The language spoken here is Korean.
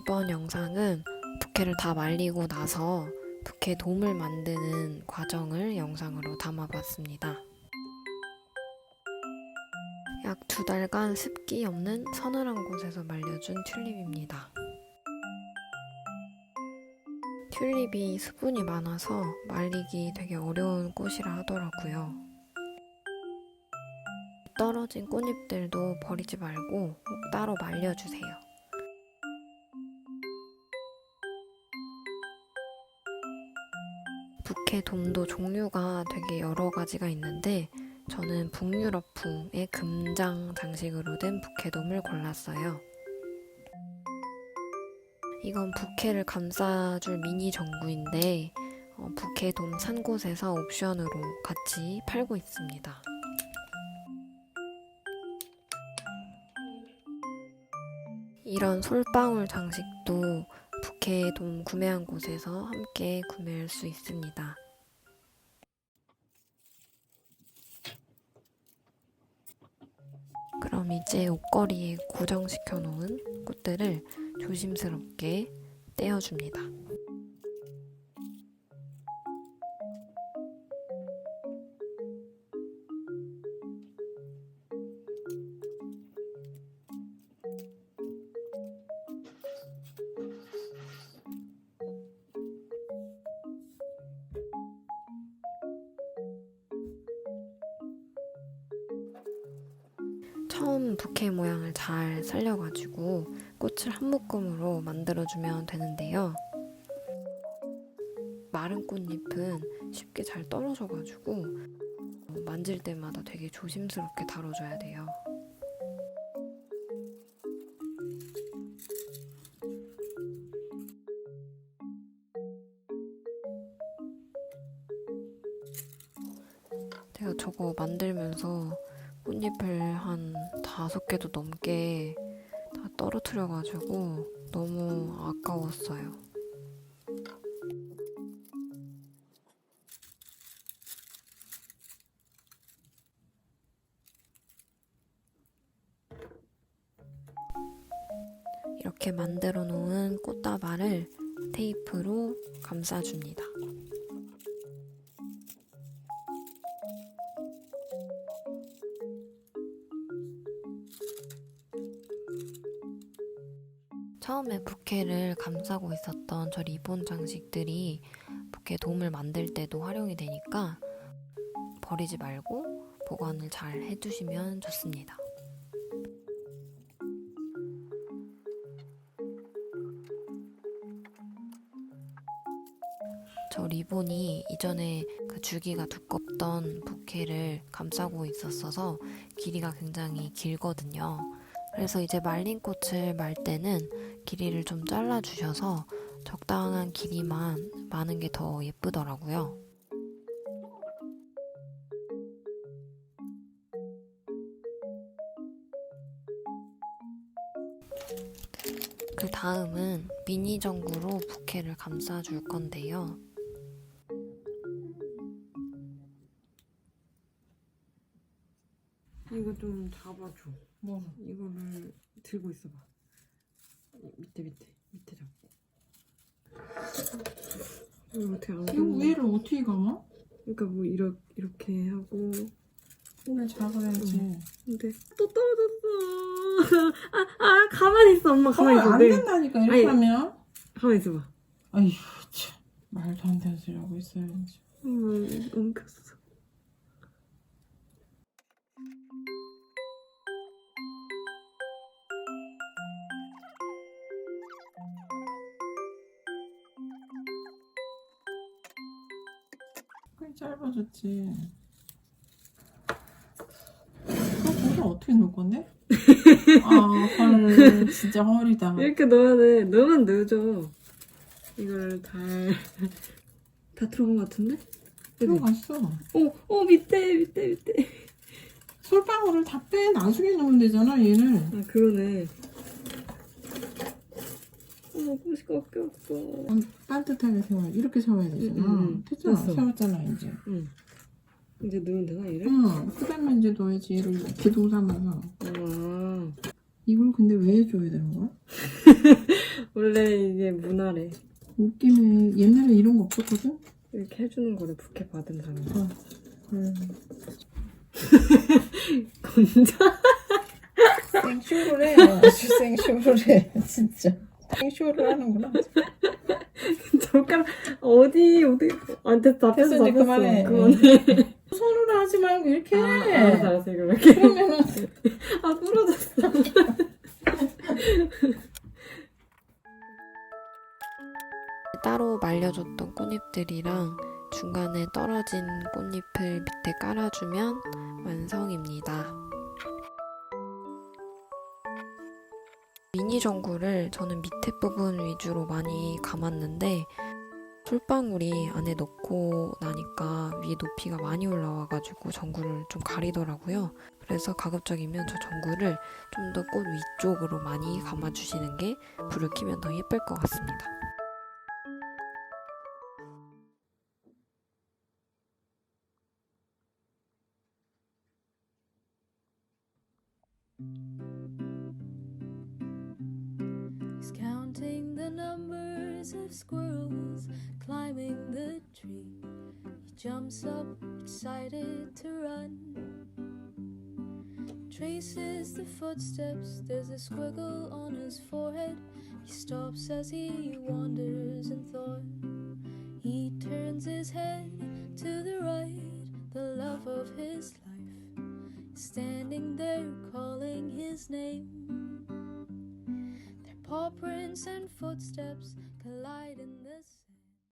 이번 영상은 부케를 다 말리고 나서 부케 돔을 만드는 과정을 영상으로 담아봤습니다. 약 두 달간 습기 없는 서늘한 곳에서 말려준 튤립입니다. 튤립이 수분이 많아서 말리기 되게 어려운 꽃이라 하더라고요. 떨어진 꽃잎들도 버리지 말고 꼭 따로 말려주세요. 부케 돔도 종류가 되게 여러 가지가 있는데 저는 북유럽풍의 금장 장식으로 된 부케 돔을 골랐어요. 이건 부케를 감싸줄 미니 전구인데 어, 부케 돔 산 곳에서 옵션으로 같이 팔고 있습니다. 이런 솔방울 장식도 부케돔 구매한 곳에서 함께 구매할 수 있습니다. 그럼 이제 옷걸이에 고정시켜 놓은 꽃들을 조심스럽게 떼어줍니다. 처음 부케 모양을 잘 살려가지고 꽃을 한 묶음으로 만들어주면 되는데요. 마른 꽃잎은 쉽게 잘 떨어져가지고 어, 만질 때마다 되게 조심스럽게 다뤄줘야 돼요. 제가 저거 만들면서 꽃잎을 한 다섯 개도 넘게 다 떨어뜨려가지고 너무 아까웠어요. 이렇게 만들어 놓은 꽃다발을 테이프로 감싸줍니다. 처음에 부케를 감싸고 있었던 저 리본 장식들이 부케 돔을 만들 때도 활용이 되니까 버리지 말고 보관을 잘 해두시면 좋습니다. 저 리본이 이전에 그 줄기가 두껍던 부케를 감싸고 있었어서 길이가 굉장히 길거든요. 그래서 이제 말린 꽃을 말 때는 길이를 좀 잘라 주셔서 적당한 길이만 마는 게더 예쁘더라고요. 그 다음은 미니 전구로 부케를 감싸 줄 건데요. 이거 좀 잡아줘. 뭐? 이거를 들고 있어봐. 이 밑에 밑에 밑에 잡고. 이거 어떻게 안 이거 감는? 위를 어떻게 감아? 그러니까 뭐 이렇게 이렇게 하고. 손을 잡아야지. 근데 또 떨어졌어. 아, 아 가만히 있어 엄마 가만히 있어. 안 네. 된다니까 이렇게 아니. 하면. 가만히 있어봐. 아휴 참 말도 안 되는 소리 하고 있어야지. 음, 엉켰어. 짧아졌지. 그거 거기다 어떻게 놓을 건데? 아, 헐, 진짜 허리다. 이렇게 넣어야 돼. 넣으면 넣어줘. 이걸 잘. 다 들어간 것 같은데? 들어갔어. 어, 어, 밑에, 밑에, 밑에. 솔방울을 다 빼. 나중에 넣으면 되잖아, 얘를. 아, 그러네. 어머, 꽃이 꺾였어. 음, 따뜻하게 세워. 이렇게 세워야 되잖아. 응, 응. 됐잖아. 됐어. 세웠잖아, 이제. 응. 이제 넣으면 되나, 얘를? 응. 그 다음에 이제 넣어야지. 얘를 기둥 삼아서. 아, 이걸 근데 왜 줘야 되는 거야? 원래 이게 문화래. 웃기네. 옛날에 이런 거 없었거든? 이렇게 해주는 거래 부케 받은 사람. 어. 음. 건자. 생쇼를 해. 아주 생쇼를 해. 진짜. 생쇼를 하는구나. 잠깐 어디 어디 안 됐다 다 됐어, 이제 다 그만해. 그만해. 손으로 하지 말고 이렇게 아, 해. 알았어 알았어 이거 이렇게. 그러면은 아 부러졌어. 따로 말려줬던 꽃잎들이랑 중간에 떨어진 꽃잎을 밑에 깔아주면 완성입니다. 미니 전구를 저는 밑에 부분 위주로 많이 감았는데 솔방울이 안에 넣고 나니까 위에 높이가 많이 올라와가지고 전구를 좀 가리더라고요. 그래서 가급적이면 저 전구를 좀 더 꽃 위쪽으로 많이 감아주시는 게 불을 켜면 더 예쁠 것 같습니다. He's numbers of squirrels climbing the tree. He jumps up, excited to run. Traces the footsteps, there's a squiggle on his forehead. He stops as he wanders in thought. He turns his head to the right, the love of his life. Standing there calling his name. Their paw prints and footsteps colliding.